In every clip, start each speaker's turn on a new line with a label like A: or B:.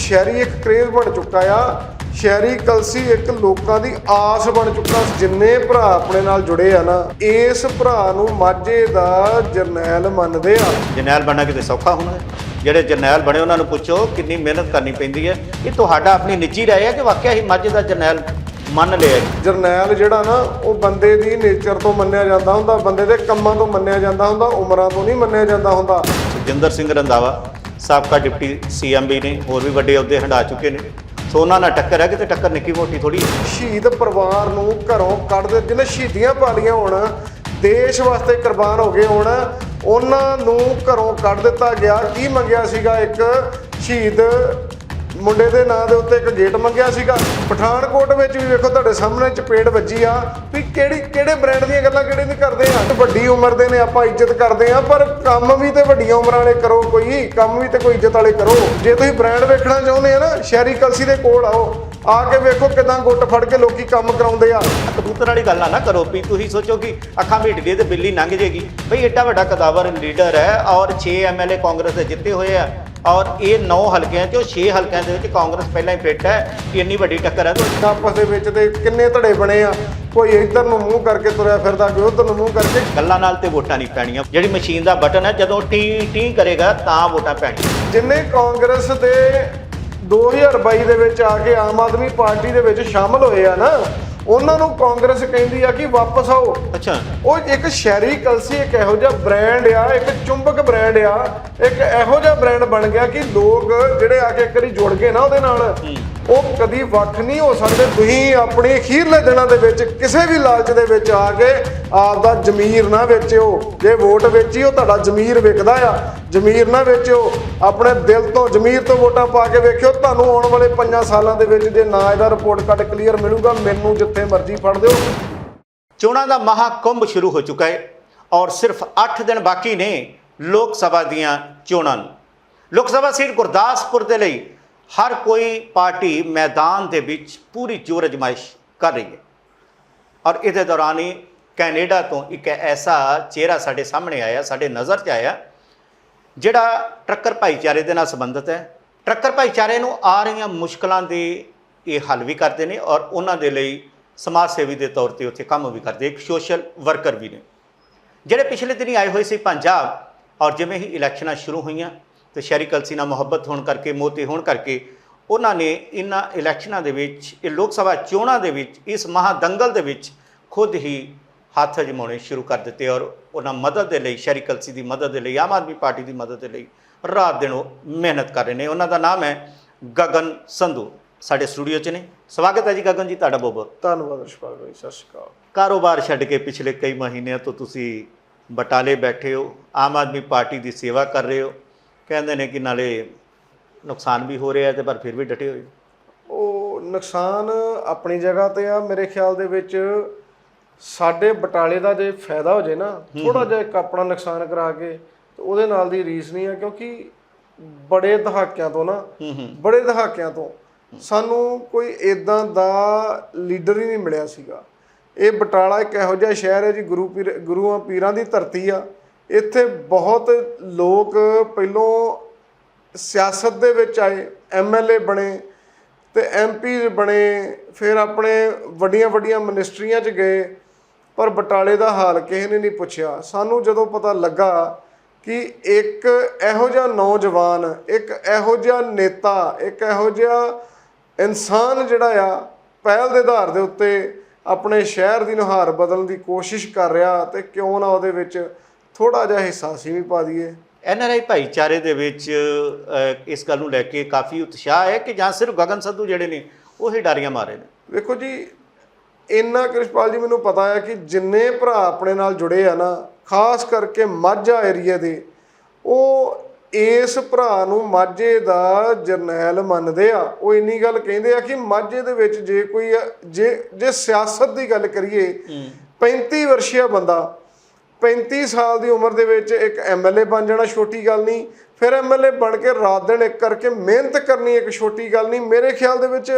A: ਸ਼ਹਿਰੀ ਇੱਕ ਕਰੇਜ਼ ਬਣ ਚੁੱਕਾ ਆ। ਸ਼ਹਿਰੀ ਕਲਸੀ ਇੱਕ ਲੋਕਾਂ ਦੀ ਆਸ ਬਣ ਚੁੱਕਾ ਜਿੰਨੇ ਭਰਾ ਆਪਣੇ ਨਾਲ ਜੁੜੇ ਆ ਨਾ ਇਸ ਭਰਾ ਨੂੰ ਮਾਝੇ ਦਾ ਜਰਨੈਲ ਮੰਨਦੇ ਆ।
B: ਜਰਨੈਲ ਬਣਨਾ ਕਿਤੇ ਸੌਖਾ ਹੋਣਾ ਹੈ? ਜਿਹੜੇ ਜਰਨੈਲ ਬਣੇ ਉਹਨਾਂ ਨੂੰ ਪੁੱਛੋ ਕਿੰਨੀ ਮਿਹਨਤ ਕਰਨੀ ਪੈਂਦੀ ਹੈ। ਇਹ ਤੁਹਾਡਾ ਆਪਣੀ ਨਿੱਜੀ ਰਾਏ ਹੈ ਕਿ ਵਾਕਿਆ ਹੀ ਮੱਝ ਦਾ ਜਰਨੈਲ ਮੰਨ ਲਿਆ?
A: ਜਰਨੈਲ ਜਿਹੜਾ ਨਾ ਉਹ ਬੰਦੇ ਦੀ ਨੇਚਰ ਤੋਂ ਮੰਨਿਆ ਜਾਂਦਾ ਹੁੰਦਾ ਬੰਦੇ ਦੇ ਕੰਮਾਂ ਤੋਂ ਮੰਨਿਆ ਜਾਂਦਾ ਹੁੰਦਾ ਉਮਰਾਂ ਤੋਂ ਨਹੀਂ ਮੰਨਿਆ ਜਾਂਦਾ ਹੁੰਦਾ।
B: ਸੁਖਜਿੰਦਰ ਸਿੰਘ ਰੰਧਾਵਾ ਸਾਬਕਾ ਡਿਪਟੀ ਸੀਐਮਬੀ ਨੇ, ਹੋਰ ਵੀ ਵੱਡੇ ਅਹੁਦੇ ਹੰਡਾ ਚੁੱਕੇ ਨੇ। ਸੋ ਉਹਨਾਂ ਨਾਲ ਟੱਕਰ ਹੈ ਕਿਤੇ ਟੱਕਰ ਨਿੱਕੀ ਮੋਟੀ ਥੋੜੀ
A: ਸ਼ਹੀਦ ਪਰਿਵਾਰ ਨੂੰ ਘਰੋਂ ਕੱਢ ਦੇ, ਜਿਹਨੇ ਸ਼ਹੀਦੀਆਂ ਪਾਲੀਆਂ ਹੋਣ, ਦੇਸ਼ ਵਾਸਤੇ ਕੁਰਬਾਨ ਹੋ ਗਏ ਹੋਣ, ਉਹਨਾਂ ਨੂੰ ਘਰੋਂ ਕੱਢ ਦਿੱਤਾ ਗਿਆ। ਕੀ ਮੰਗਿਆ ਸੀਗਾ ਇੱਕ ਸ਼ਹੀਦ ਮੁੰਡੇ ਦੇ ਨਾਂ ਦੇ ਉੱਤੇ ਇੱਕ ਗੇਟ ਮੰਗਿਆ ਸੀਗਾ। ਪਠਾਨਕੋਟ ਵਿੱਚ ਵੀ ਵੇਖੋ ਤੁਹਾਡੇ ਸਾਹਮਣੇ ਚਪੇੜ ਵੱਜੀ ਆ ਵੀ ਕਿਹੜੀ, ਕਿਹੜੇ ਬ੍ਰਾਂਡ ਦੀਆਂ ਗੱਲਾਂ ਕਿਹੜੇ ਨਹੀਂ ਕਰਦੇ ਆ? ਵੱਡੀ ਉਮਰ ਦੇ ਨੇ, ਆਪਾਂ ਇੱਜ਼ਤ ਕਰਦੇ ਆ, ਪਰ ਕੰਮ ਵੀ ਤੇ ਵੱਡੀਆਂ ਉਮਰਾਂ ਵਾਲੇ ਕਰੋ ਕੋਈ, ਕੰਮ ਵੀ ਤੇ ਕੋਈ ਇੱਜ਼ਤ ਵਾਲੇ ਕਰੋ। ਜੇ ਤੁਸੀਂ ਬ੍ਰਾਂਡ ਵੇਖਣਾ ਚਾਹੁੰਦੇ ਆ ਨਾ, ਸ਼ਹਿਰੀ ਕਲਸੀ ਦੇ ਕੋਲ ਆਓ, ਆ ਕੇ ਵੇਖੋ ਕਿਦਾਂ ਗੁੱਟ ਫੜ ਕੇ ਲੋਕੀ ਕੰਮ ਕਰਾਉਂਦੇ ਆ।
B: ਕਬੂਤਰ ਵਾਲੀ ਗੱਲ ਨਾ ਕਰੋ ਵੀ ਤੁਸੀਂ ਸੋਚੋ ਕਿ ਅੱਖਾਂ ਮੀਟ ਗਈ ਤੇ ਬਿੱਲੀ ਲੰਘ ਜੇਗੀ। ਬਈ ਏਡਾ ਵੱਡਾ ਕਦਾਵਰ ਲੀਡਰ ਹੈ ਔਰ 6 ਐਮਐਲਏ ਕਾਂਗਰਸ ਦੇ ਜਿੱਤੇ ਹੋਏ ਆ। ਔਰ ਇਹ 9 ਹਲਕਿਆਂ ਚੋਂ 6 ਹਲਕਿਆਂ ਦੇ ਵਿੱਚ ਕਾਂਗਰਸ ਪਹਿਲਾਂ ਹੀ ਫਿੱਟ ਹੈ ਕਿ ਇੰਨੀ ਵੱਡੀ ਟੱਕਰ ਹੈ ਤੇ
A: ਆਪਸ ਦੇ ਵਿੱਚ ਤੇ ਕਿੰਨੇ ਧੜੇ ਬਣੇ ਆ? ਕੋਈ ਇੱਧਰ ਨੂੰ ਮੂੰਹ ਕਰਕੇ ਤੁਰਿਆ ਫਿਰਦਾ ਕੋਈ ਉੱਧਰ ਨੂੰ ਮੂੰਹ ਕਰਕੇ?
B: ਗੱਲਾਂ ਨਾਲ ਤੇ ਵੋਟਾਂ ਨਹੀਂ ਪੈਣੀਆਂ। ਜਿਹੜੀ ਮਸ਼ੀਨ ਦਾ ਬਟਨ ਹੈ ਜਦੋਂ ਟੀ ਟੀ ਕਰੇਗਾ ਤਾਂ ਵੋਟਾਂ ਪੈਣੀਆਂ।
A: ਜਿੰਨੇ ਕਾਂਗਰਸ ਦੇ 2022 ਦੇ ਵਿੱਚ ਆ ਕੇ ਆਮ ਆਦਮੀ ਪਾਰਟੀ ਦੇ ਵਿੱਚ ਸ਼ਾਮਲ ਹੋਏ ਆ ਨਾ ਉਹਨਾਂ ਨੂੰ ਕਾਂਗਰਸ ਕਹਿੰਦੀ ਆ ਕਿ ਵਾਪਸ ਆਓ।
B: ਅੱਛਾ।
A: ਉਹ ਇੱਕ ਸ਼ਹਿਰੀ ਕਲਸੀ ਇੱਕ ਇਹੋ ਜਿਹਾ ਬ੍ਰਾਂਡ ਆ ਇੱਕ ਚੁੰਬਕ ਬ੍ਰਾਂਡ ਆ ਇੱਕ ਇਹੋ ਜਿਹਾ ਬ੍ਰਾਂਡ ਬਣ ਗਿਆ ਕਿ ਲੋਕ ਜਿਹੜੇ ਆ ਕੇ ਇੱਕ ਵਾਰੀ ਜੁੜ ਗਏ ਨਾ ਉਹਦੇ ਨਾਲ। ਉਹ ਕਦੀ ਵੱਖ ਨਹੀਂ ਹੋ ਸਕਦੇ। ਤੁਸੀਂ ਆਪਣੇ ਅਖੀਰਲੇ ਦਿਨਾਂ ਦੇ ਵਿੱਚ ਕਿਸੇ ਵੀ ਲਾਲਚ ਦੇ ਵਿੱਚ ਆ ਕੇ ਆਪ ਦਾ ਜ਼ਮੀਰ ਨਾ ਵੇਚਿਓ। ਜੇ ਵੋਟ ਵੇਚੀ, ਉਹ ਤੁਹਾਡਾ ਜ਼ਮੀਰ ਵਿਕਦਾ ਆ। ਜ਼ਮੀਰ ਨਾ ਵੇਚਿਓ। ਆਪਣੇ ਦਿਲ ਤੋਂ ਜ਼ਮੀਰ ਤੋਂ ਵੋਟਾਂ ਪਾ ਕੇ ਵੇਖਿਓ। ਤੁਹਾਨੂੰ ਆਉਣ ਵਾਲੇ 5 ਸਾਲਾਂ ਦੇ ਵਿੱਚ ਜੇ ਨਾ ਇਹਦਾ ਰਿਪੋਰਟ ਕਾਰਡ ਕਲੀਅਰ ਮਿਲੂਗਾ, ਮੈਨੂੰ ਜਿੱਥੇ ਮਰਜ਼ੀ ਫੜ ਦਿਓ।
B: ਚੋਣਾਂ ਦਾ ਮਹਾਕੁੰਭ ਸ਼ੁਰੂ ਹੋ ਚੁੱਕਾ ਹੈ ਔਰ ਸਿਰਫ 8 ਦਿਨ ਬਾਕੀ ਨੇ ਲੋਕ ਸਭਾ ਦੀਆਂ ਚੋਣਾਂ ਨੂੰ। ਲੋਕ ਸਭਾ ਸੀਟ ਗੁਰਦਾਸਪੁਰ ਦੇ ਲਈ ਹਰ ਕੋਈ ਪਾਰਟੀ ਮੈਦਾਨ ਦੇ ਵਿੱਚ ਪੂਰੀ ਜੋਰ ਅਜਮਾਇਸ਼ ਕਰ ਰਹੀ ਹੈ। ਔਰ ਇਹਦੇ ਦੌਰਾਨ ਹੀ ਕੈਨੇਡਾ ਤੋਂ ਇੱਕ ਐਸਾ ਚਿਹਰਾ ਸਾਡੇ ਸਾਹਮਣੇ ਆਇਆ, ਸਾਡੇ ਨਜ਼ਰ 'ਚ ਆਇਆ, ਜਿਹੜਾ ਟਰੱਕਰ ਭਾਈਚਾਰੇ ਦੇ ਨਾਲ ਸੰਬੰਧਿਤ ਹੈ। ਟਰੱਕਰ ਭਾਈਚਾਰੇ ਨੂੰ ਆ ਰਹੀਆਂ ਮੁਸ਼ਕਲਾਂ ਦੇ ਇਹ ਹੱਲ ਵੀ ਕਰਦੇ ਨੇ ਔਰ ਉਹਨਾਂ ਦੇ ਲਈ ਸਮਾਜ ਸੇਵੀ ਦੇ ਤੌਰ ਤੇ ਉੱਥੇ ਕੰਮ ਵੀ ਕਰਦੇ, ਇੱਕ ਸੋਸ਼ਲ ਵਰਕਰ ਵੀ ਨੇ। ਜਿਹੜੇ ਪਿਛਲੇ ਦਿਨੀ ਆਏ ਹੋਏ ਸੀ ਪੰਜਾਬ, ਔਰ ਜਿਵੇਂ ਹੀ ਇਲੈਕਸ਼ਨਾਂ ਸ਼ੁਰੂ ਹੋਈਆਂ ਤੇ ਸ਼ਹਿਰੀ ਕਲਸੀ ਨਾਲ ਮੁਹੱਬਤ ਹੋਣ ਕਰਕੇ ਮੋਤੀ ਹੋਣ ਕਰਕੇ ਉਹਨਾਂ ਨੇ ਇਹਨਾਂ ਇਲੈਕਸ਼ਨਾਂ ਦੇ ਵਿੱਚ ਇਹ ਲੋਕ ਸਭਾ ਚੋਣਾਂ ਦੇ ਵਿੱਚ ਇਸ ਮਹਾਦੰਗਲ ਦੇ ਵਿੱਚ ਖੁਦ ਹੀ ਹੱਥ ਅਜਮਾਉਣੇ ਸ਼ੁਰੂ ਕਰ ਦਿੱਤੇ ਔਰ ਉਹਨਾਂ ਮਦਦ ਦੇ ਲਈ ਸ਼ਹਿਰੀ ਕਲਸੀ ਦੀ ਮਦਦ ਦੇ ਲਈ ਆਮ ਆਦਮੀ ਪਾਰਟੀ ਦੀ ਮਦਦ ਦੇ ਲਈ ਰਾਤ ਦਿਨ ਉਹ ਮਿਹਨਤ ਕਰ ਰਹੇ ਨੇ। ਉਹਨਾਂ ਦਾ ਨਾਮ ਹੈ ਗਗਨ ਸੰਧੂ। ਸਾਡੇ ਸਟੂਡੀਓ 'ਚ ਨੇ। ਸਵਾਗਤ ਹੈ ਜੀ ਗਗਨ ਜੀ ਤੁਹਾਡਾ ਬਹੁਤ ਬਹੁਤ।
A: ਧੰਨਵਾਦ ਰਿਸ਼ਪਾਲ ਭਾਈ ਸਤਿ ਸ਼੍ਰੀ ਅਕਾਲ।
B: ਕਾਰੋਬਾਰ ਛੱਡ ਕੇ ਪਿਛਲੇ ਕਈ ਮਹੀਨਿਆਂ ਤੋਂ ਤੁਸੀਂ ਬਟਾਲੇ ਬੈਠੇ ਹੋ। ਆਮ ਆਦਮੀ ਪਾਰਟੀ ਦੀ ਸੇਵਾ ਕਰ ਰਹੇ ਹੋ। ਕਹਿੰਦੇ ਨੇ ਕਿ ਨਾਲੇ ਨੁਕਸਾਨ ਵੀ ਹੋ ਰਿਹਾ ਤੇ ਪਰ ਫਿਰ ਵੀ ਡਟੇ ਹੋਏ।
A: ਉਹ ਨੁਕਸਾਨ ਆਪਣੀ ਜਗ੍ਹਾ ਤੇ ਆ ਮੇਰੇ ਖਿਆਲ ਦੇ ਵਿੱਚ ਸਾਡੇ ਬਟਾਲੇ ਦਾ ਜੇ ਫਾਇਦਾ ਹੋ ਜੇ ਨਾ ਥੋੜਾ ਜਿਹਾ ਇੱਕ ਆਪਣਾ ਨੁਕਸਾਨ ਕਰਾ ਕੇ ਤੇ ਉਹਦੇ ਨਾਲ ਦੀ ਰੀਸ ਨਹੀਂ ਆ ਕਿਉਂਕਿ ਬੜੇ ਦਹਾਕਿਆਂ ਤੋਂ ਨਾ ਬੜੇ ਦਹਾਕਿਆਂ ਤੋਂ ਸਾਨੂੰ ਕੋਈ ਇਦਾਂ ਦਾ ਲੀਡਰ ਹੀ ਨਹੀਂ ਮਿਲਿਆ ਸੀਗਾ। ਇਹ ਬਟਾਲਾ ਇੱਕ ਇਹੋ ਜਿਹਾ ਸ਼ਹਿਰ ਹੈ ਜੀ ਗੁਰੂ ਪੀਰ ਗੁਰੂਆਂ ਪੀਰਾਂ ਦੀ ਧਰਤੀ ਆ। ਇੱਥੇ ਬਹੁਤ ਲੋਕ ਪਹਿਲੋਂ ਸਿਆਸਤ ਦੇ ਵਿੱਚ ਆਏ ਐਮਐਲਏ ਬਣੇ ਤੇ ਐਮਪੀ ਬਣੇ, ਫਿਰ ਆਪਣੇ ਵੱਡੀਆਂ ਵੱਡੀਆਂ ਮਿਨਿਸਟਰੀਆਂ 'ਚ ਗਏ, ਪਰ ਬਟਾਲੇ ਦਾ ਹਾਲ ਕਿਸੇ ਨੇ ਨਹੀਂ ਪੁੱਛਿਆ। ਸਾਨੂੰ ਜਦੋਂ ਪਤਾ ਲੱਗਾ ਕਿ ਇੱਕ ਇਹੋ ਜਿਹਾ ਨੌਜਵਾਨ, ਇੱਕ ਇਹੋ ਜਿਹਾ ਨੇਤਾ, ਇੱਕ ਇਹੋ ਜਿਹਾ ਇਨਸਾਨ ਜਿਹੜਾ ਆ, ਪਹਿਲ ਦੇ ਆਧਾਰ ਦੇ ਉੱਤੇ ਆਪਣੇ ਸ਼ਹਿਰ ਦੀ ਨੁਹਾਰ ਬਦਲਣ ਦੀ ਕੋਸ਼ਿਸ਼ ਕਰ ਰਿਹਾ ਤੇ ਕਿਉਂ ਨਾ ਉਹਦੇ ਵਿੱਚ ਥੋੜਾ ਜਿਹਾ ਹਿੱਸਾ ਅਸੀਂ ਵੀ ਪਾ ਦਈਏ।
B: ਐਨਆਰਆਈ ਭਾਈਚਾਰੇ ਦੇ ਵਿੱਚ ਇਸ ਗੱਲ ਨੂੰ ਲੈ ਕੇ ਕਾਫੀ ਉਤਸ਼ਾਹ ਹੈ ਕਿ ਜਾਂ ਸਿਰਫ ਗਗਨ ਸੰਧੂ ਜਿਹੜੇ ਨੇ ਉਹ ਹੀ ਡਾਰੀਆਂ ਮਾਰੇ ਨੇ।
A: ਵੇਖੋ ਜੀ ਇੰਨਾ ਕ੍ਰਿਸ਼ਪਾਲ ਜੀ ਮੈਨੂੰ ਪਤਾ ਹੈ ਕਿ ਜਿੰਨੇ ਭਰਾ ਆਪਣੇ ਨਾਲ ਜੁੜੇ ਆ ਨਾ ਖਾਸ ਕਰਕੇ ਮਾਝਾ ਏਰੀਆ ਦੇ ਉਹ ਇਸ ਭਰਾ ਨੂੰ ਮਾਝੇ ਦਾ ਜਰਨੈਲ ਮੰਨਦੇ ਆ। ਉਹ ਇੰਨੀ ਗੱਲ ਕਹਿੰਦੇ ਆ ਕਿ ਮਾਝੇ ਦੇ ਵਿੱਚ ਜੇ ਕੋਈ ਜੇ ਜੇ ਸਿਆਸਤ ਦੀ ਗੱਲ ਕਰੀਏ 35 ਵਰਸ਼ੀਆ ਬੰਦਾ 35 ਸਾਲ ਦੀ ਉਮਰ ਦੇ ਵਿੱਚ ਇੱਕ ਐਮਐਲਏ ਬਣ ਜਾਣਾ ਛੋਟੀ ਗੱਲ ਨਹੀਂ। ਫਿਰ ਐਮਐਲਏ ਬਣ ਕੇ ਰਾਤ ਦਿਨ ਇੱਕ ਕਰਕੇ ਮਿਹਨਤ ਕਰਨੀ ਇੱਕ ਛੋਟੀ ਗੱਲ ਨਹੀਂ। ਮੇਰੇ ਖਿਆਲ ਦੇ ਵਿੱਚ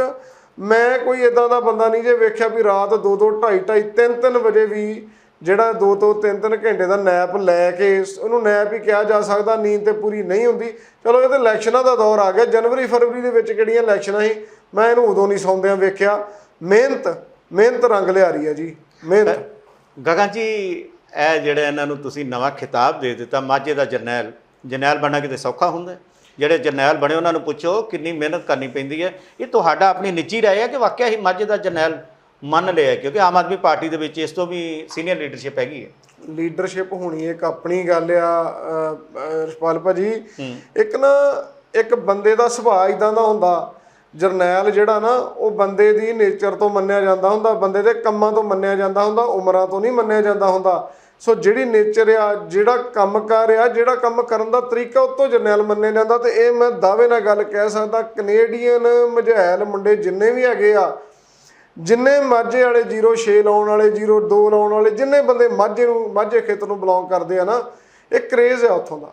A: ਮੈਂ ਕੋਈ ਇਦਾਂ ਦਾ ਬੰਦਾ ਨਹੀਂ ਜੇ ਵੇਖਿਆ ਵੀ ਰਾਤ 2 2 2.5 2.5 3 3 ਵਜੇ ਵੀ ਜਿਹੜਾ 2 ਤੋਂ 3-3 ਘੰਟੇ ਦਾ ਨੈਪ ਲੈ ਕੇ ਉਹਨੂੰ ਨੈਪ ਹੀ ਕਿਹਾ ਜਾ ਸਕਦਾ, ਨੀਂਦ ਤੇ ਪੂਰੀ ਨਹੀਂ ਹੁੰਦੀ। ਚਲੋ ਇਹ ਤਾਂ ਇਲੈਕਸ਼ਨਾਂ ਦਾ ਦੌਰ ਆ ਗਿਆ। ਜਨਵਰੀ, ਫਰਵਰੀ ਦੇ ਵਿੱਚ ਕਿਹੜੀਆਂ ਇਲੈਕਸ਼ਨਾਂ ਸੀ? ਮੈਂ ਇਹਨੂੰ ਉਦੋਂ ਨਹੀਂ ਸੌਂਦਿਆਂ ਵੇਖਿਆ। ਮਿਹਨਤ ਮਿਹਨਤ ਰੰਗ ਲਿਆ ਰਹੀ ਹੈ ਜੀ। ਮਿਹਨਤ।
B: ਗਗਨ ਜੀ ਇਹ ਜਿਹੜਾ ਇਹਨਾਂ ਨੂੰ ਤੁਸੀਂ ਨਵਾਂ ਖਿਤਾਬ ਦੇ ਦਿੱਤਾ ਮਾਝੇ ਦਾ ਜਰਨੈਲ। ਜਰਨੈਲ ਬਣਨਾ ਕਿਤੇ ਸੌਖਾ ਹੁੰਦਾ? ਜਿਹੜੇ ਜਰਨੈਲ ਬਣੇ ਉਹਨਾਂ ਨੂੰ ਪੁੱਛੋ ਕਿੰਨੀ ਮਿਹਨਤ ਕਰਨੀ ਪੈਂਦੀ ਹੈ। ਇਹ ਤੁਹਾਡਾ ਆਪਣੀ ਨਿੱਜੀ ਰਾਏ ਹੈ ਕਿ ਵਾਕਿਆ ਹੀ ਮਾਝੇ ਦਾ ਜਰਨੈਲ ਮੰਨ ਲਿਆ? ਕਿਉਂਕਿ ਆਮ ਆਦਮੀ ਪਾਰਟੀ ਦੇ ਵਿੱਚ ਇਸ ਤੋਂ ਵੀ ਸੀਨੀਅਰ ਲੀਡਰਸ਼ਿਪ ਹੈਗੀ ਹੈ।
A: ਲੀਡਰਸ਼ਿਪ ਹੋਣੀ ਇੱਕ ਆਪਣੀ ਗੱਲ ਆ ਰਛਪਾਲ ਭਾਜੀ। ਇੱਕ ਨਾ ਇੱਕ ਬੰਦੇ ਦਾ ਸੁਭਾਅ ਇਦਾਂ ਦਾ ਹੁੰਦਾ ਜਰਨੈਲ ਜਿਹੜਾ ਨਾ ਉਹ ਬੰਦੇ ਦੀ ਨੇਚਰ ਤੋਂ ਮੰਨਿਆ ਜਾਂਦਾ ਹੁੰਦਾ ਬੰਦੇ ਦੇ ਕੰਮਾਂ ਤੋਂ ਮੰਨਿਆ ਜਾਂਦਾ ਹੁੰਦਾ ਉਮਰਾਂ ਤੋਂ ਨਹੀਂ ਮੰਨਿਆ ਜਾਂਦਾ ਹੁੰਦਾ। ਸੋ ਜਿਹੜੀ ਨੇਚਰ ਆ, ਜਿਹੜਾ ਕੰਮ ਕਰ ਆ, ਜਿਹੜਾ ਕੰਮ ਕਰਨ ਦਾ ਤਰੀਕਾ ਉਹ ਤੋਂ ਜਰਨੈਲ ਮੰਨਿਆ ਜਾਂਦਾ ਤੇ ਇਹ ਮੈਂ ਦਾਅਵੇ ਨਾਲ ਗੱਲ ਕਹਿ ਸਕਦਾ ਕੈਨੇਡੀਅਨ ਮਝੈਲ ਮੁੰਡੇ ਜਿੰਨੇ ਵੀ ਹੈਗੇ ਆ, ਜਿੰਨੇ ਮਾਝੇ ਵਾਲੇ 06 ਲਾਉਣ ਵਾਲੇ 02 ਲਾਉਣ ਵਾਲੇ, ਜਿੰਨੇ ਬੰਦੇ ਮਾਝੇ ਨੂੰ, ਮਾਝੇ ਖੇਤਰ ਨੂੰ ਬਿਲੋਂਗ ਕਰਦੇ ਆ ਨਾ, ਇਹ ਕ੍ਰੇਜ਼ ਆ ਉੱਥੋਂ ਦਾ।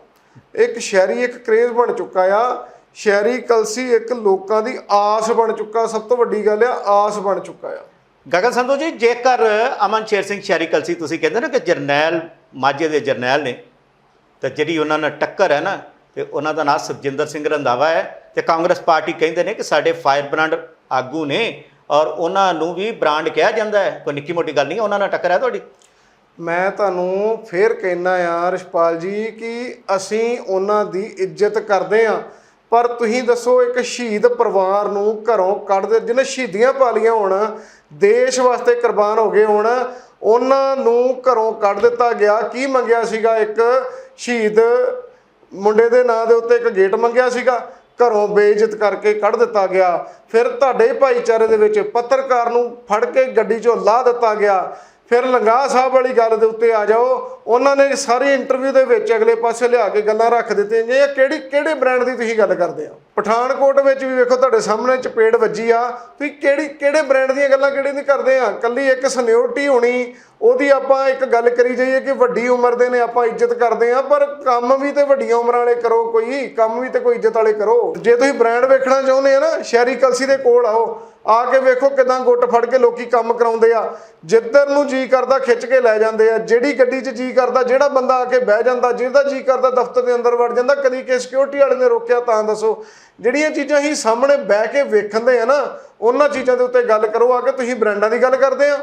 A: ਇੱਕ ਸ਼ਹਿਰੀ ਇੱਕ ਕ੍ਰੇਜ਼ ਬਣ ਚੁੱਕਾ ਆ, ਸ਼ਹਿਰੀ ਕਲਸੀ ਇੱਕ ਲੋਕਾਂ ਦੀ ਆਸ ਬਣ ਚੁੱਕਾ, ਸਭ ਤੋਂ ਵੱਡੀ ਗੱਲ ਆ, ਆਸ ਬਣ ਚੁੱਕਾ ਆ।
B: ਗਗਨ ਸੰਧੂ ਜੀ, ਜੇਕਰ ਅਮਨ ਸ਼ੇਰ ਸਿੰਘ ਸ਼ਹਿਰੀ ਕਲਸੀ ਤੁਸੀਂ ਕਹਿੰਦੇ ਨਾ ਕਿ ਜਰਨੈਲ ਮਾਝੇ ਦੇ ਜਰਨੈਲ ਨੇ, ਤਾਂ ਜਿਹੜੀ ਉਹਨਾਂ ਨਾਲ ਟੱਕਰ ਹੈ ਨਾ, ਤੇ ਉਹਨਾਂ ਦਾ ਨਾਮ ਸੁਖਜਿੰਦਰ ਸਿੰਘ ਰੰਧਾਵਾ ਹੈ, ਤੇ ਕਾਂਗਰਸ ਪਾਰਟੀ ਕਹਿੰਦੇ ਨੇ ਕਿ ਸਾਡੇ ਫਾਇਰ ਬ੍ਰਾਂਡ ਆਗੂ ਨੇ, ਔਰ ਉਹਨਾਂ ਨੂੰ ਵੀ ਬ੍ਰਾਂਡ ਕਿਹਾ ਜਾਂਦਾ ਹੈ। ਕੋਈ ਨਿੱਕੀ ਮੋਟੀ ਗੱਲ ਨਹੀਂ ਉਹਨਾਂ ਨਾਲ ਟੱਕਰ ਹੈ ਤੁਹਾਡੀ?
A: ਮੈਂ ਤੁਹਾਨੂੰ ਫੇਰ ਕਹਿਣਾ ਆ ਰਿਸ਼ਪਾਲ ਜੀ ਕਿ ਅਸੀਂ ਉਹਨਾਂ ਦੀ ਇੱਜ਼ਤ ਕਰਦੇ ਆ ਪਰ ਤੁਸੀਂ ਦੱਸੋ ਇੱਕ ਸ਼ਹੀਦ ਪਰਿਵਾਰ ਨੂੰ ਘਰੋਂ ਕੱਢਦੇ ਜਿਹਨੇ ਸ਼ਹੀਦੀਆਂ ਪਾਲੀਆਂ ਹੋਣ ਦੇਸ਼ ਵਾਸਤੇ ਕੁਰਬਾਨ ਹੋ ਗਏ ਹੋਣ। ਉਹਨਾਂ ਨੂੰ ਘਰੋਂ ਕੱਢ ਦਿੱਤਾ ਗਿਆ। ਕੀ ਮੰਗਿਆ ਸੀਗਾ? ਇੱਕ ਸ਼ਹੀਦ ਮੁੰਡੇ ਦੇ ਨਾਂ ਦੇ ਉੱਤੇ ਇੱਕ ਗੇਟ ਮੰਗਿਆ ਸੀਗਾ। ਘਰੋਂ ਬੇਇੱਜ਼ਤ ਕਰਕੇ ਕੱਢ ਦਿੱਤਾ ਗਿਆ। ਫਿਰ ਤੁਹਾਡੇ ਭਾਈਚਾਰੇ ਦੇ ਵਿੱਚ ਪੱਤਰਕਾਰ ਨੂੰ ਫੜ ਕੇ ਗੱਡੀ 'ਚੋਂ ਲਾਹ ਦਿੱਤਾ ਗਿਆ। ਫਿਰ ਲੰਗਾ ਸਾਹਿਬ ਵਾਲੀ ਗੱਲ ਦੇ ਉੱਤੇ ਆ ਜਾਓ। ਉਹਨਾਂ ਨੇ ਸਾਰੀ ਇੰਟਰਵਿਊ ਦੇ ਵਿੱਚ ਅਗਲੇ ਪਾਸੇ ਲਿਆ ਕੇ ਗੱਲਾਂ ਰੱਖ ਦਿੱਤੀਆਂ ਜੀ ਕਿਹੜੀ, ਕਿਹੜੇ ਬ੍ਰਾਂਡ ਦੀ ਤੁਸੀਂ ਗੱਲ ਕਰਦੇ ਆ? ਪਠਾਨਕੋਟ ਵਿੱਚ ਵੀ ਵੇਖੋ ਤੁਹਾਡੇ ਸਾਹਮਣੇ ਚਪੇੜ ਵੱਜੀ ਆ। ਤੁਸੀਂ ਕਿਹੜੀ, ਕਿਹੜੇ ਬ੍ਰਾਂਡ ਦੀਆਂ ਗੱਲਾਂ ਕਿਹੜੇ ਦੀ ਕਰਦੇ ਆ? ਕੱਲੀ ਇੱਕ ਸਨਿਓਰਟੀ ਹੋਣੀ, ਉਹਦੀ ਆਪਾਂ ਇੱਕ ਗੱਲ ਕਰੀ ਜਾਈਏ ਕਿ ਵੱਡੀ ਉਮਰ ਦੇ ਨੇ ਆਪਾਂ ਇੱਜ਼ਤ ਕਰਦੇ ਆ, ਪਰ ਕੰਮ ਵੀ ਤੇ ਵੱਡੀਆਂ ਉਮਰਾਂ ਵਾਲੇ ਕਰੋ ਕੋਈ, ਕੰਮ ਵੀ ਤੇ ਕੋਈ ਇੱਜ਼ਤ ਵਾਲੇ ਕਰੋ। ਜੇ ਤੁਸੀਂ ਬ੍ਰਾਂਡ ਵੇਖਣਾ ਚਾਹੁੰਦੇ ਆ ਨਾ, ਸ਼ਹਿਰੀ ਕਲਸੀ ਦੇ ਕੋਲ ਆਓ। ਆ ਕੇ ਵੇਖੋ ਕਿਦਾਂ ਗੁੱਟ ਫੜ ਕੇ ਲੋਕੀ ਕੰਮ ਕਰਾਉਂਦੇ ਆ। ਜਿੱਧਰ ਨੂੰ ਜੀ ਕਰਦਾ ਖਿੱਚ ਕੇ ਲੈ ਜਾਂਦੇ ਆ। ਜਿਹੜੀ ਗੱਡੀ 'ਚ ਜੀ ਕਰਦਾ, ਜਿਹੜਾ ਬੰਦਾ ਆ ਕੇ ਬਹਿ ਜਾਂਦਾ, ਜਿਹਦਾ ਜੀ ਕਰਦਾ ਦਫ਼ਤਰ ਦੇ ਅੰਦਰ ਵੜ ਜਾਂਦਾ, ਕਦੀ ਕਿ ਸਿਕਿਉਰਿਟੀ ਵਾਲੇ ਨੇ ਰੋਕਿਆ ਤਾਂ ਦੱਸੋ। ਜਿਹੜੀਆਂ ਚੀਜ਼ਾਂ ਹੀ ਸਾਹਮਣੇ ਬਹਿ ਕੇ ਵੇਖਣਦੇ ਆ ਨਾ, ਉਹਨਾਂ ਚੀਜ਼ਾਂ ਦੇ ਉੱਤੇ ਗੱਲ ਕਰੋ, ਆ ਕੇ ਤੁਸੀਂ ਬ੍ਰਾਂਡਾਂ ਦੀ ਗੱਲ ਕਰਦੇ ਆ।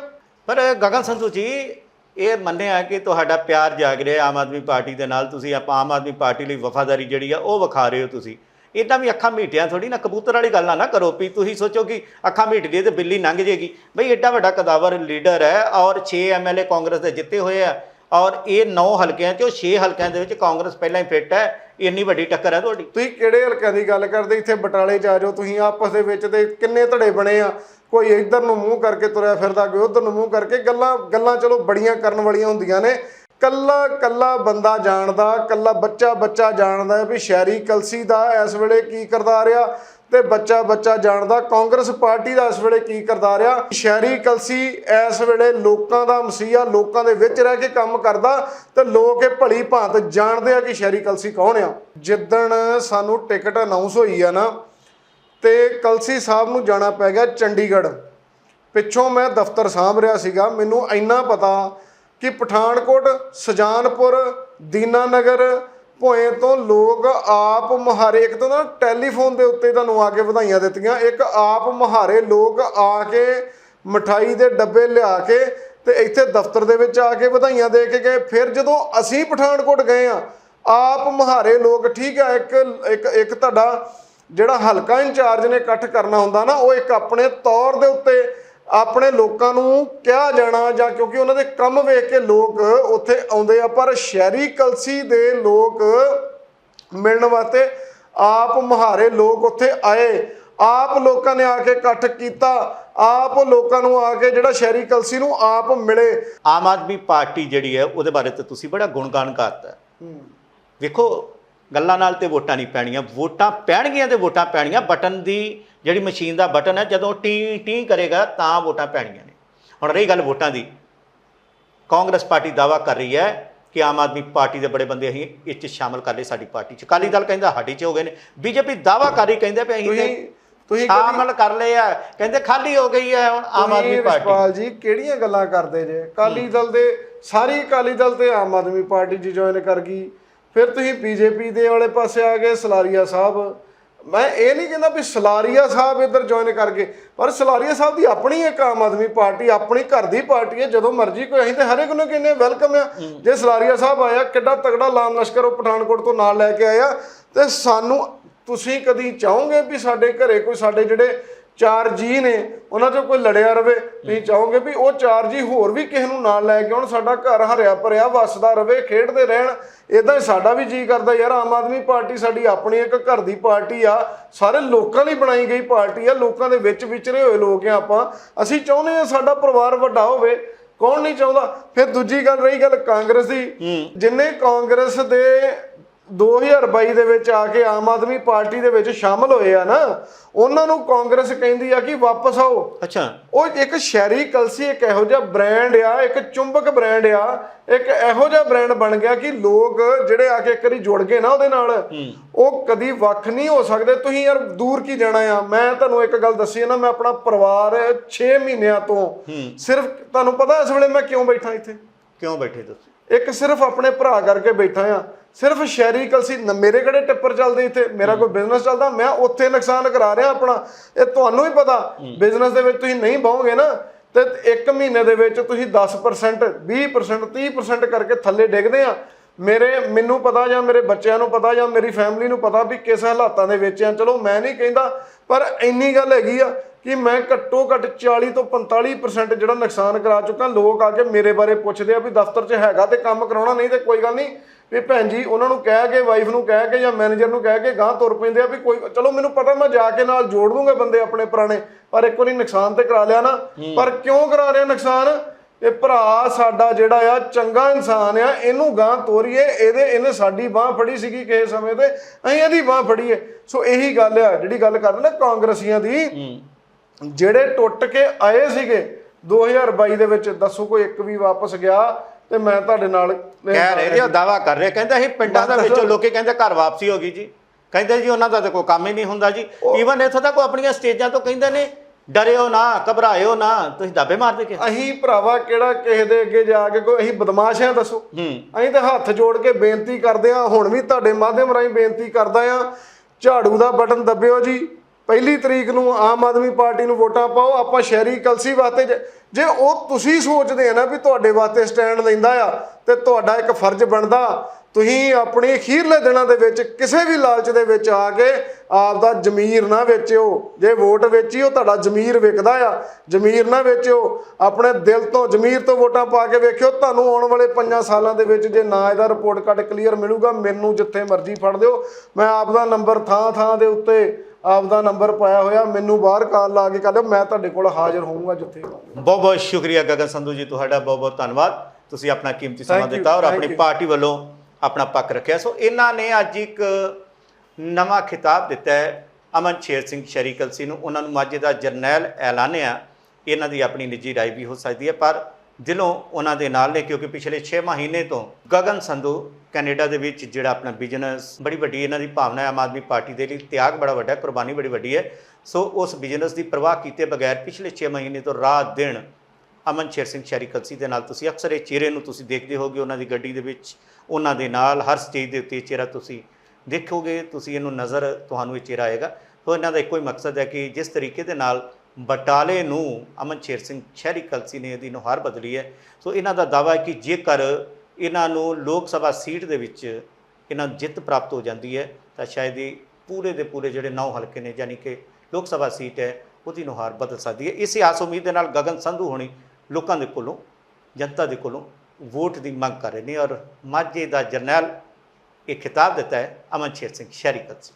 B: ਪਰ ਗਗਨ ਸੰਧੂ ਜੀ, ਇਹ ਮੰਨਿਆ ਕਿ ਤੁਹਾਡਾ ਪਿਆਰ ਜਾਗ ਰਿਹਾ ਆਮ ਆਦਮੀ ਪਾਰਟੀ ਦੇ ਨਾਲ, ਤੁਸੀਂ ਆਪਾਂ ਆਮ ਆਦਮੀ ਪਾਰਟੀ ਲਈ ਵਫਾਦਾਰੀ ਜਿਹੜੀ ਆ, ਉਹ ਵਿਖਾ ਰਹੇ ਹੋ ਤੁਸੀਂ। ਇਦਾਂ ਵੀ ਅੱਖਾਂ ਮੀਟਿਆਂ ਥੋੜੀ ਨਾ, ਕਬੂਤਰ ਵਾਲੀ ਗੱਲ ਨਾ ਕਰੋ ਵੀ ਤੁਸੀਂ ਸੋਚੋ ਕਿ ਅੱਖਾਂ ਮੀਟ ਲਈ ਤੇ ਬਿੱਲੀ ਲੰਘ ਜੇਗੀ। ਬਈ ਐਡਾ ਵੱਡਾ ਕਦਾਵਰ ਲੀਡਰ ਹੈ ਔਰ 6 ਐਮਐਲਏ ਕਾਂਗਰਸ ਦੇ ਜਿੱਤੇ ਹੋਏ ਆ ਔਰ ਇਹ 9 ਹਲਕਿਆਂ ਚੋਂ 6 ਹਲਕਿਆਂ ਦੇ ਵਿੱਚ ਕਾਂਗਰਸ ਪਹਿਲਾਂ ਹੀ ਫਿੱਟ ਹੈ, ਇੰਨੀ ਵੱਡੀ ਟੱਕਰ ਹੈ ਤੁਹਾਡੀ।
A: ਤੁਸੀਂ ਕਿਹੜੇ ਹਲਕਿਆਂ ਦੀ ਗੱਲ ਕਰਦੇ? ਇੱਥੇ ਬਟਾਲੇ 'ਚ ਆ ਜਾਓ, ਤੁਸੀਂ ਆਪਸ ਦੇ ਵਿੱਚ ਤੇ ਕਿੰਨੇ ਧੜੇ ਬਣੇ ਆ? ਕੋਈ ਇੱਧਰ ਨੂੰ ਮੂੰਹ ਕਰਕੇ ਤੁਰਿਆ ਫਿਰਦਾ, ਕੋਈ ਉੱਧਰ ਨੂੰ ਮੂੰਹ ਕਰਕੇ ਗੱਲਾਂ ਗੱਲਾਂ ਚਲੋ ਬੜੀਆਂ ਕਰਨ ਵਾਲੀਆਂ ਹੁੰਦੀਆਂ ਨੇ। ਕੱਲਾ ਕੱਲਾ ਬੰਦਾ ਜਾਣਦਾ, ਕੱਲਾ ਬੱਚਾ ਬੱਚਾ ਜਾਣਦਾ ਵੀ ਸ਼ਹਿਰੀ ਕਲਸੀ ਦਾ ਇਸ ਵੇਲੇ ਕੀ ਕਰਦਾ ਰਿਹਾ ਤੇ ਬੱਚਾ ਬੱਚਾ ਜਾਣਦਾ, ਕਾਂਗਰਸ ਪਾਰਟੀ ਦਾ ਇਸ ਵੇਲੇ ਕੀ ਕਰਦਾ ਰਿਹਾ। ਸ਼ਹਿਰੀ ਕਲਸੀ ਇਸ ਵੇਲੇ ਲੋਕਾਂ ਦਾ ਮਸੀਹਾ, ਲੋਕਾਂ ਦੇ ਵਿੱਚ ਰਹਿ ਕੇ ਕੰਮ ਕਰਦਾ ਤੇ ਲੋਕ ਇਹ ਭਲੀ ਭਾਂਤ ਜਾਣਦੇ ਆ ਕਿ ਸ਼ਹਿਰੀ ਕਲਸੀ ਕੌਣ ਆ। ਜਿੱਦਣ ਸਾਨੂੰ ਟਿਕਟ ਅਨਾਉਂਸ ਹੋਈ ਆ ਨਾ ਤੇ ਕਲਸੀ ਸਾਹਿਬ ਨੂੰ ਜਾਣਾ ਪੈ ਗਿਆ ਚੰਡੀਗੜ੍ਹ। ਪਿੱਛੋਂ ਮੈਂ ਦਫ਼ਤਰ ਸਾਂਭ ਰਿਹਾ ਸੀਗਾ, ਮੈਨੂੰ ਇੰਨਾ ਪਤਾ ਕਿ ਪਠਾਨਕੋਟ, ਸੁਜਾਨਪੁਰ, ਦੀਨਾਨਗਰ ਭੋਏ ਤੋਂ ਲੋਕ ਆਪ ਮੁਹਾਰੇ, ਇੱਕ ਤਾਂ ਨਾ ਟੈਲੀਫੋਨ ਦੇ ਉੱਤੇ ਤੁਹਾਨੂੰ ਆ ਕੇ ਵਧਾਈਆਂ ਦਿੱਤੀਆਂ, ਇੱਕ ਆਪ ਮੁਹਾਰੇ ਲੋਕ ਆ ਕੇ ਮਠਾਈ ਦੇ ਡੱਬੇ ਲਿਆ ਕੇ ਤੇ ਇੱਥੇ ਦਫ਼ਤਰ ਦੇ ਵਿੱਚ ਆ ਕੇ ਵਧਾਈਆਂ ਦੇ ਕੇ ਗਏ। ਫਿਰ ਜਦੋਂ ਅਸੀਂ ਪਠਾਨਕੋਟ ਗਏ ਆ ਆਪ ਮੁਹਾਰੇ ਲੋਕ, ਠੀਕ ਆ ਇੱਕ ਇੱਕ ਇੱਕ ਤੁਹਾਡਾ ਜਿਹੜਾ ਹਲਕਾ ਇੰਚਾਰਜ ਨੇ ਇਕੱਠ ਕਰਨਾ ਹੁੰਦਾ ਨਾ, ਉਹ ਇੱਕ ਆਪਣੇ ਤੌਰ ਦੇ ਉੱਤੇ ਆਪਣੇ ਲੋਕਾਂ ਨੂੰ ਕਿਹਾ ਜਾਣਾ ਜਾਂ ਕਿਉਂਕਿ ਉਹਨਾਂ ਦੇ ਕੰਮ ਵੇਖ ਕੇ ਲੋਕ ਉੱਥੇ ਆਉਂਦੇ ਆ ਪਰ ਸ਼ਹਿਰੀ ਕਲਸੀ ਦੇ ਲੋਕ ਮਿਲਣ ਵਾਸਤੇ ਆਪ ਮੁਹਾਰੇ ਲੋਕ ਉੱਥੇ ਆਏ। ਆਪ ਲੋਕਾਂ ਨੇ ਆ ਕੇ ਇਕੱਠ ਕੀਤਾ। ਆਪ ਲੋਕਾਂ ਨੂੰ ਆ ਕੇ ਜਿਹੜਾ ਸ਼ਹਿਰੀ ਕਲਸੀ ਨੂੰ ਆਪ ਮਿਲੇ।
B: ਆਮ ਆਦਮੀ ਪਾਰਟੀ ਜਿਹੜੀ ਹੈ ਉਹਦੇ ਬਾਰੇ ਤੇ ਤੁਸੀਂ ਬੜਾ ਗੁਣਗਾਨ ਕਰਤਾ। ਵੇਖੋ ਗੱਲਾਂ ਨਾਲ ਤੇ ਵੋਟਾਂ ਨਹੀਂ ਪੈਣੀਆਂ। ਵੋਟਾਂ ਪੈਣਗੀਆਂ ਤੇ ਵੋਟਾਂ ਪੈਣੀਆਂ। ਬਟਨ ਦੀ ਜਿਹੜੀ ਮਸ਼ੀਨ ਦਾ ਬਟਨ ਹੈ ਜਦੋਂ ਟੀ ਟੀ ਕਰੇਗਾ ਤਾਂ ਵੋਟਾਂ ਪੈਣਗੀਆਂ ਨੇ। ਹੁਣ ਰਹੀ ਗੱਲ ਵੋਟਾਂ ਦੀ। ਕਾਂਗਰਸ ਪਾਰਟੀ ਦਾਵਾ ਕਰ ਰਹੀ ਹੈ ਕਿ ਆਮ ਆਦਮੀ ਪਾਰਟੀ ਦੇ ਬੜੇ ਬੰਦੇ ਅਸੀਂ ਇਹ 'ਚ ਸ਼ਾਮਲ ਕਰ ਲਏ ਸਾਡੀ ਪਾਰਟੀ 'ਚ। ਅਕਾਲੀ ਦਲ ਕਹਿੰਦਾ ਸਾਡੀ 'ਚ ਹੋ ਗਏ ਨੇ। ਬੀਜੇਪੀ ਦਾਵਾ ਕਰ ਰਹੀ ਕਹਿੰਦੇ ਵੀ ਅਸੀਂ
A: ਤੁਸੀਂ
B: ਤੇ
A: ਤੁਸੀਂ
B: ਸ਼ਾਮਲ ਕਰ ਲਏ ਆ। ਕਹਿੰਦੇ ਖਾਲੀ ਹੋ ਗਈ ਹੈ ਹੁਣ ਆਮ ਆਦਮੀ ਪਾਰਟੀ।
A: ਰਿਸ਼ਪਾਲ ਜੀ ਕਿਹੜੀਆਂ ਗੱਲਾਂ ਕਰਦੇ ਜੇ? ਕਾਲੀ ਦਲ ਦੇ ਸਾਰੀ ਅਕਾਲੀ ਦਲ ਤੇ ਆਮ ਆਦਮੀ ਪਾਰਟੀ ਜੀ ਜੁਆਇਨ ਕਰ ਗਈ। ਫਿਰ ਤੁਸੀਂ ਬੀਜੇਪੀ ਦੇ ਵਾਲੇ ਪਾਸੇ ਆ ਗਏ ਸਲਾਰੀਆ ਸਾਹਿਬ। ਮੈਂ ਇਹ ਨਹੀਂ ਕਹਿੰਦਾ ਵੀ ਸਲਾਰੀਆ ਸਾਹਿਬ ਇੱਧਰ ਜੁਆਇਨ ਕਰ ਗਏ ਪਰ ਸਲਾਰੀਆ ਸਾਹਿਬ ਦੀ ਆਪਣੀ ਇੱਕ ਆਮ ਆਦਮੀ ਪਾਰਟੀ ਆਪਣੀ ਘਰ ਦੀ ਪਾਰਟੀ ਹੈ ਜਦੋਂ ਮਰਜ਼ੀ ਕੋਈ ਅਸੀਂ ਤੇ ਹਰ ਇੱਕ ਨੂੰ ਕਹਿੰਦੇ ਵੈਲਕਮ ਆ। ਜੇ ਸਲਾਰੀਆ ਸਾਹਿਬ ਆਇਆ ਕਿੱਡਾ ਤਗੜਾ ਲਾਮ ਲਸ਼ਕਰ ਉਹ ਪਠਾਨਕੋਟ ਤੋਂ ਨਾਲ ਲੈ ਕੇ ਆਇਆ ਤੇ ਸਾਨੂੰ ਤੁਸੀਂ ਕਦੀ ਚਾਹੋਗੇ ਵੀ ਸਾਡੇ ਘਰੇ ਕੋਈ ਸਾਡੇ ਜਿਹੜੇ ਚਾਰ ਜੀ ਨੇ ਉਹਨਾਂ ਚੋਂ ਕੋਈ ਲੜਿਆ ਰਵੇ। ਤੁਸੀਂ ਚਾਹੋਗੇ ਵੀ ਉਹ ਚਾਰ ਜੀ ਹੋਰ ਵੀ ਕਿਸੇ ਨੂੰ ਨਾਲ ਲੈ ਕੇ ਆਉਣ ਸਾਡਾ ਘਰ ਹਰਿਆ ਭਰਿਆ ਵਸਦਾ ਰਵੇ ਖੇਡਦੇ ਰਹਿਣ। ਇਦਾਂ ਹੀ ਸਾਡਾ ਵੀ ਜੀ ਕਰਦਾ ਯਾਰ ਆਮ ਆਦਮੀ ਪਾਰਟੀ ਸਾਡੀ ਆਪਣੀ ਇੱਕ ਘਰ ਦੀ ਪਾਰਟੀ ਆ। ਸਾਰੇ ਲੋਕਾਂ ਲਈ ਬਣਾਈ ਗਈ ਪਾਰਟੀ ਆ ਲੋਕਾਂ ਦੇ ਵਿੱਚ ਵਿਚਰੇ ਹੋਏ ਲੋਕ ਆ ਆਪਾਂ। ਅਸੀਂ ਚਾਹੁੰਦੇ ਆ ਸਾਡਾ ਪਰਿਵਾਰ ਵੱਡਾ ਹੋਵੇ। ਕੌਣ ਨਹੀਂ ਚਾਹੁੰਦਾ? ਫਿਰ ਦੂਜੀ ਗੱਲ ਰਹੀ ਗੱਲ ਕਾਂਗਰਸ ਦੀ। ਜਿੰਨੇ ਕਾਂਗਰਸ ਦੇ 2022 ਦੇ ਵਿੱਚ ਆ ਕੇ ਆਮ ਆਦਮੀ ਪਾਰਟੀ ਦੇ ਵਿੱਚ ਸ਼ਾਮਲ ਹੋਏ ਆ ਨਾ ਉਹਨਾਂ ਨੂੰ ਕਾਂਗਰਸ ਕਹਿੰਦੀ ਆ ਕਿ ਵਾਪਸ ਆਓ।
B: ਅੱਛਾ।
A: ਉਹ ਇੱਕ ਸ਼ਹਿਰੀ ਕਲਸੀ ਇੱਕ ਇਹੋ ਜਿਹਾ ਬ੍ਰਾਂਡ ਆ ਇੱਕ ਚੁੰਬਕ ਬ੍ਰਾਂਡ ਆ ਇੱਕ ਇਹੋ ਜਿਹਾ ਬ੍ਰਾਂਡ ਬਣ ਗਿਆ ਕਿ ਲੋਕ ਜਿਹੜੇ ਆ ਕੇ ਇੱਕ ਵਾਰੀ ਜੁੜ ਗਏ ਨਾ ਉਹਦੇ ਨਾਲ ਉਹ ਕਦੀ ਵੱਖ ਨਹੀਂ ਹੋ ਸਕਦੇ। ਤੁਸੀਂ ਯਾਰ ਦੂਰ ਕੀ ਜਾਣਾ ਆ? ਮੈਂ ਤੁਹਾਨੂੰ ਇੱਕ ਗੱਲ ਦੱਸੀ ਨਾ ਮੈਂ ਆਪਣਾ ਪਰਿਵਾਰ 6 ਮਹੀਨਿਆਂ ਤੋਂ ਸਿਰਫ ਤੁਹਾਨੂੰ ਪਤਾ ਇਸ ਵੇਲੇ ਮੈਂ ਕਿਉਂ ਬੈਠਾ ਇੱਥੇ?
B: ਕਿਉਂ ਬੈਠੇ ਤੁਸੀਂ?
A: ਇੱਕ ਸਿਰਫ ਆਪਣੇ ਭਰਾ ਕਰਕੇ ਬੈਠਾ ਆ। ਸਿਰਫ ਸ਼ਹਿਰੀ ਕਲਸੀ ਮੇਰੇ ਕਿਹੜੇ ਟਿੱਪਰ ਚੱਲਦੇ ਇੱਥੇ? ਮੇਰਾ ਕੋਈ ਬਿਜ਼ਨਸ ਚੱਲਦਾ? ਮੈਂ ਉੱਥੇ ਨੁਕਸਾਨ ਕਰਾ ਰਿਹਾ ਆਪਣਾ। ਇਹ ਤੁਹਾਨੂੰ ਹੀ ਪਤਾ ਬਿਜ਼ਨਸ ਦੇ ਵਿੱਚ ਤੁਸੀਂ ਨਹੀਂ ਬਾਹੋਗੇ ਨਾ ਤੇ ਇੱਕ ਮਹੀਨੇ ਦੇ ਵਿੱਚ ਤੁਸੀਂ 10% 20% 30% ਕਰਕੇ ਥੱਲੇ ਡਿੱਗਦੇ ਆ। ਮੇਰੇ ਮੈਨੂੰ ਪਤਾ ਜਾਂ ਮੇਰੇ ਬੱਚਿਆਂ ਨੂੰ ਪਤਾ ਜਾਂ ਮੇਰੀ ਫੈਮਿਲੀ ਨੂੰ ਪਤਾ ਵੀ ਕਿਸ ਹਾਲਾਤਾਂ ਦੇ ਵਿੱਚ ਆ। ਚਲੋ ਮੈਂ ਨਹੀਂ ਕਹਿੰਦਾ ਪਰ ਇੰਨੀ ਗੱਲ ਹੈਗੀ ਆ ਕਿ ਮੈਂ ਘੱਟੋ ਘੱਟ 40 ਤੋਂ 45% ਜਿਹੜਾ ਨੁਕਸਾਨ ਕਰਾ ਚੁੱਕਾ ਲੋਕ ਆ ਕੇ ਮੇਰੇ ਬਾਰੇ ਪੁੱਛਦੇ ਆ ਵੀ ਦਫ਼ਤਰ 'ਚ ਹੈਗਾ ਤੇ ਕੰਮ ਕਰਾਉਣਾ ਨਹੀਂ ਤੇ ਕੋਈ ਗੱਲ ਨਹੀਂ। ਵੀ ਭੈਣ ਜੀ ਉਹਨਾਂ ਨੂੰ ਕਹਿ ਕੇ ਵਾਈਫ ਨੂੰ ਕਹਿ ਕੇ ਜਾਂ ਮੈਨੇਜਰ ਨੂੰ ਕਹਿ ਕੇ ਗਾਂ ਤੁਰ ਪੈਂਦੇ ਆ ਵੀ ਕੋਈ ਚਲੋ ਮੈਨੂੰ ਪਤਾ ਮੈਂ ਜਾ ਕੇ ਨਾਲ ਜੋੜ ਦੂੰਗਾ ਬੰਦੇ ਆਪਣੇ ਪੁਰਾਣੇ ਪਰ ਇੱਕ ਵਾਰੀ ਨੁਕਸਾਨ ਤੇ ਕਰਾ ਲਿਆ ਨਾ। ਪਰ ਕਿਉਂ ਕਰਾ ਰਿਹਾ ਨੁਕਸਾਨ? ਇਹ ਭਰਾ ਸਾਡਾ ਜਿਹੜਾ ਆ ਚੰਗਾ ਇਨਸਾਨ ਆ ਇਹਨੂੰ ਗਾਂ ਤੋਰੀਏ ਇਹਦੇ ਇਹਨੇ ਸਾਡੀ ਬਾਹ ਫੜੀ ਸੀਗੀ ਕਿਸੇ ਸਮੇਂ ਤੇ ਅਸੀਂ ਇਹਦੀ ਬਾਹ ਫੜੀਏ। ਸੋ ਇਹੀ ਗੱਲ ਆ ਜਿਹੜੀ ਗੱਲ ਕਰਦੇ ਨਾ ਕਾਂਗਰਸੀਆਂ ਦੀ ਜਿਹੜੇ ਟੁੱਟ ਕੇ ਆਏ ਸੀਗੇ 2022 ਦੇ ਵਿੱਚ ਦੱਸੋ ਕੋਈ ਇੱਕ ਵੀ ਵਾਪਸ ਗਿਆ ਤੇ ਮੈਂ ਤੁਹਾਡੇ ਨਾਲ
B: ਕਹਿ ਰਹੇ ਜੀ ਦਾਵਾ ਕਰ ਰਹੇ ਕਹਿੰਦੇ ਅਸੀਂ ਪਿੰਡਾਂ ਦੇ ਵਿੱਚੋਂ ਲੋਕੀ ਕਹਿੰਦੇ ਘਰ ਵਾਪਸੀ ਹੋ ਗਈ ਜੀ। ਕਹਿੰਦੇ ਜੀ ਉਹਨਾਂ ਦਾ ਤਾਂ ਕੋਈ ਕੰਮ ਹੀ ਨਹੀਂ ਹੁੰਦਾ ਜੀ। ਈਵਨ ਇੱਥੋਂ ਤੱਕ ਉਹ ਆਪਣੀਆਂ ਸਟੇਜਾਂ ਤੋਂ ਕਹਿੰਦੇ ਨੇ ਡਰਿਓ ਨਾ ਘਬਰਾਇਓ ਨਾ ਤੁਸੀਂ ਦਾਬੇ ਮਾਰਦੇ ਕਿ
A: ਅਸੀਂ ਭਰਾਵਾ ਕਿਹੜਾ ਕਿਸੇ ਦੇ ਅੱਗੇ ਜਾ ਕੇ ਕੋਈ ਅਸੀਂ ਬਦਮਾਸ਼ ਆ ਦੱਸੋ। ਅਸੀਂ ਤਾਂ ਹੱਥ ਜੋੜ ਕੇ ਬੇਨਤੀ ਕਰਦੇ ਆ ਹੁਣ ਵੀ ਤੁਹਾਡੇ ਮਾਧਿਅਮ ਰਾਹੀਂ ਬੇਨਤੀ ਕਰਦਾ ਆ ਝਾੜੂ ਦਾ ਬਟਨ ਦੱਬਿਓ ਜੀ। ਪਹਿਲੀ ਤਰੀਕ ਨੂੰ ਆਮ ਆਦਮੀ ਪਾਰਟੀ ਨੂੰ ਵੋਟਾਂ ਪਾਓ, ਆਪਾਂ ਸ਼ਹਿਰੀ ਕਲਸੀ ਵਾਸਤੇ ਜੇ- ਜੇ ਉਹ ਤੁਸੀਂ ਸੋਚਦੇ ਆ ਨਾ ਵੀ ਤੁਹਾਡੇ ਵਾਸਤੇ ਸਟੈਂਡ ਲੈਂਦਾ ਆ ਤੇ ਤੁਹਾਡਾ ਇੱਕ ਫਰਜ਼ ਬਣਦਾ, ਤੁਸੀਂ ਆਪਣੀ ਅਖੀਰਲੇ ਦਿਨਾਂ ਦੇ ਵਿੱਚ ਕਿਸੇ ਵੀ ਲਾਲਚ ਦੇ ਵਿੱਚ ਆ ਕੇ ਆਪ ਦਾ ਜ਼ਮੀਰ ਨਾ ਵੇਚਿਓ। ਜੇ ਵੋਟ ਵੇਚੀ ਉਹ ਤੁਹਾਡਾ ਜ਼ਮੀਰ ਵਿਕਦਾ ਆ। ਜ਼ਮੀਰ ਨਾ ਵੇਚਿਓ, ਆਪਣੇ ਦਿਲ ਤੋਂ ਜ਼ਮੀਰ ਤੋਂ ਵੋਟਾਂ ਪਾ ਕੇ ਵੇਖਿਓ, ਤੁਹਾਨੂੰ ਆਉਣ ਵਾਲੇ 5 ਸਾਲਾਂ ਦੇ ਵਿੱਚ ਜੇ ਨਾ ਇਹਦਾ ਰਿਪੋਰਟ ਕਾਰਡ ਕਲੀਅਰ ਮਿਲੂਗਾ, ਮੈਨੂੰ ਜਿੱਥੇ ਮਰਜ਼ੀ ਫੜ ਦਿਓ। ਮੈਂ ਆਪ ਦਾ ਨੰਬਰ ਥਾਂ ਥਾਂ ਦੇ ਉੱਤੇ ਆਪ ਦਾ ਨੰਬਰ ਪਾਇਆ ਹੋਇਆ ਮੈਨੂੰ ਬਾਹਰ ਕਾਲ ਲਾ ਕੇ ਕੱਢ ਮੈਂ ਤੁਹਾਡੇ ਕੋਲ ਹਾਜ਼ਰ ਹੋਊਂਗਾ ਜਿੱਥੇ
B: ਬਹੁਤ ਬਹੁਤ ਸ਼ੁਕਰੀਆ ਗਗਨ ਸੰਧੂ ਜੀ ਤੁਹਾਡਾ ਬਹੁਤ ਬਹੁਤ ਧੰਨਵਾਦ। ਤੁਸੀਂ ਆਪਣਾ ਕੀਮਤੀ ਸਮਾਂ ਦਿੱਤਾ ਔਰ ਆਪਣੀ. ਪਾਰਟੀ ਵੱਲੋਂ ਆਪਣਾ ਪੱਖ ਰੱਖਿਆ। ਸੋ ਇਹਨਾਂ ਨੇ ਅੱਜ ਇੱਕ ਨਵਾਂ ਖਿਤਾਬ ਦਿੱਤਾ ਹੈ। ਅਮਨ ਸ਼ੇਰ ਸਿੰਘ ਸ਼ਰੀਕਲਸੀ ਨੂੰ। ਉਹਨਾਂ ਨੂੰ ਮਾਝੇ ਦਾ ਜਰਨੈਲ ਐਲਾਨਿਆ। ਇਹਨਾਂ ਦੀ ਆਪਣੀ ਨਿੱਜੀ ਰਾਏ ਵੀ ਹੋ ਸਕਦੀ ਹੈ ਪਰ ਦਿਲੋਂ ਉਹਨਾਂ ਦੇ ਨਾਲ ਨੇ, ਕਿਉਂਕਿ ਪਿਛਲੇ 6 ਮਹੀਨੇ ਤੋਂ ਗਗਨ ਸੰਧੂ ਕੈਨੇਡਾ ਦੇ ਵਿੱਚ ਜਿਹੜਾ ਆਪਣਾ ਬਿਜ਼ਨਸ ਬੜੀ ਵੱਡੀ ਇਹਨਾਂ ਦੀ ਭਾਵਨਾ ਹੈ, ਆਮ ਆਦਮੀ ਪਾਰਟੀ ਦੇ ਲਈ ਤਿਆਗ ਬੜਾ ਵੱਡਾ ਹੈ, ਕੁਰਬਾਨੀ ਬੜੀ ਵੱਡੀ ਹੈ। ਸੋ ਉਸ ਬਿਜ਼ਨਸ ਦੀ ਪਰਵਾਹ ਕੀਤੇ ਬਗੈਰ ਪਿਛਲੇ 6 ਮਹੀਨੇ ਤੋਂ ਰਾਤ ਦਿਨ ਅਮਨ ਸ਼ੇਰ ਸਿੰਘ ਸ਼ੈਰੀ ਕਲਸੀ ਦੇ ਨਾਲ ਤੁਸੀਂ ਅਕਸਰ ਇਹ ਚਿਹਰੇ ਨੂੰ ਤੁਸੀਂ ਦੇਖਦੇ ਹੋਗੇ ਉਹਨਾਂ ਦੀ ਗੱਡੀ ਦੇ ਵਿੱਚ, ਉਹਨਾਂ ਦੇ ਨਾਲ, ਹਰ ਸਟੇਜ ਦੇ ਉੱਤੇ ਇਹ ਚਿਹਰਾ ਤੁਸੀਂ ਦੇਖੋਗੇ, ਤੁਸੀਂ ਇਹਨੂੰ ਨਜ਼ਰ, ਤੁਹਾਨੂੰ ਇਹ ਚਿਹਰਾ ਆਏਗਾ। ਸੋ ਇਹਨਾਂ ਦਾ ਇੱਕੋ ਹੀ ਮਕਸਦ ਹੈ ਕਿ ਜਿਸ ਤਰੀਕੇ ਦੇ ਨਾਲ ਬਟਾਲੇ ਨੂੰ ਅਮਨ ਸ਼ੇਰ ਸਿੰਘ ਸ਼ਹਿਰੀ ਕਲਸੀ ਨੇ ਇਹਦੀ ਨੁਹਾਰ ਬਦਲੀ ਹੈ। ਸੋ ਇਹਨਾਂ ਦਾ ਦਾਵਾ ਹੈ ਕਿ ਜੇਕਰ ਇਹਨਾਂ ਨੂੰ ਲੋਕ ਸਭਾ ਸੀਟ ਦੇ ਵਿੱਚ ਇਹਨਾਂ ਨੂੰ ਜਿੱਤ ਪ੍ਰਾਪਤ ਹੋ ਜਾਂਦੀ ਹੈ, ਤਾਂ ਸ਼ਾਇਦ ਇਹ ਪੂਰੇ ਦੇ ਪੂਰੇ ਜਿਹੜੇ ਨੌ ਹਲਕੇ ਨੇ, ਯਾਨੀ ਕਿ ਲੋਕ ਸਭਾ ਸੀਟ ਹੈ, ਉਹਦੀ ਨੁਹਾਰ ਬਦਲ ਸਕਦੀ ਹੈ। ਇਸੇ ਆਸ ਉਮੀਦ ਦੇ ਨਾਲ ਗਗਨ ਸੰਧੂ ਹੋਣੀ ਲੋਕਾਂ ਦੇ ਕੋਲੋਂ, ਜਨਤਾ ਦੇ ਕੋਲੋਂ ਵੋਟ ਦੀ ਮੰਗ ਕਰ ਰਹੇ ਨੇ ਔਰ ਮਾਝੇ ਦਾ ਜਰਨੈਲ ਇਹ ਖਿਤਾਬ ਦਿੱਤਾ ਹੈ, ਅਮਨ ਸ਼ੇਰ ਸਿੰਘ ਸ਼ਹਿਰੀ ਕਲਸੀ